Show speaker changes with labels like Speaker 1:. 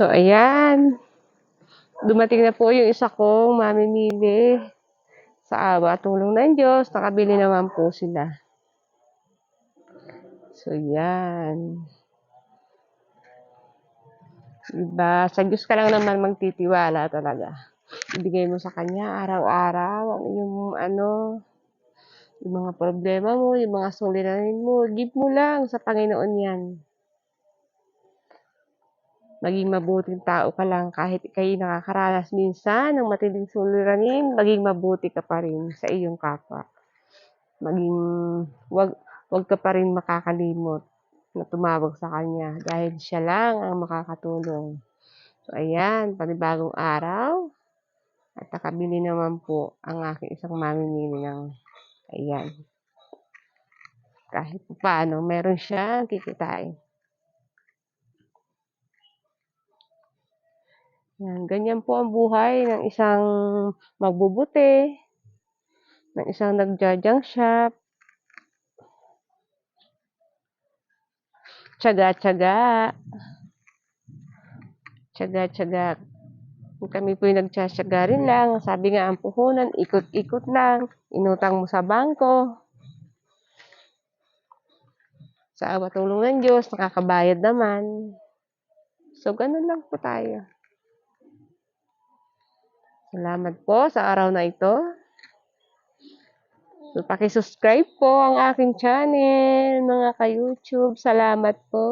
Speaker 1: So, ayan. Dumating na po yung isa kong mamimili. Sa awa tulong ng Diyos, nakabili naman po sila. So, yan. Diba? Sa Diyos ka lang naman magtitiwala talaga. Ibigay mo sa Kanya araw-araw ang iyong ano, yung mga problema mo, yung mga suliranin mo. Give mo lang sa Panginoon yan. Maging mabuting tao ka lang kahit kayo nakakaranas minsan ng matinding suliranin, maging mabuti ka pa rin sa iyong kapwa. Maging, wag, wag ka pa rin makakalimot na tumawag sa Kanya dahil siya lang ang makakatulong. So, ayan, panibagong araw. At nakabili naman po ang aking isang mamimili ng, ayan. Kahit paano, meron siyang kikitain. Yan, ganyan po ang buhay ng isang magbubuti, ng isang nagja-junk shop. Tiyaga-tiyaga. Tiyaga-tiyaga. Kami po yung nagtsatsaga rin lang. Sabi nga ang puhunan, ikot-ikot lang. Inutang mo sa bangko. Sa awa tulong ng Diyos, nakakabayad naman. So, ganun lang po tayo. Salamat po sa araw na ito. So, pakisubscribe po ang aking channel, mga ka-YouTube. Salamat po.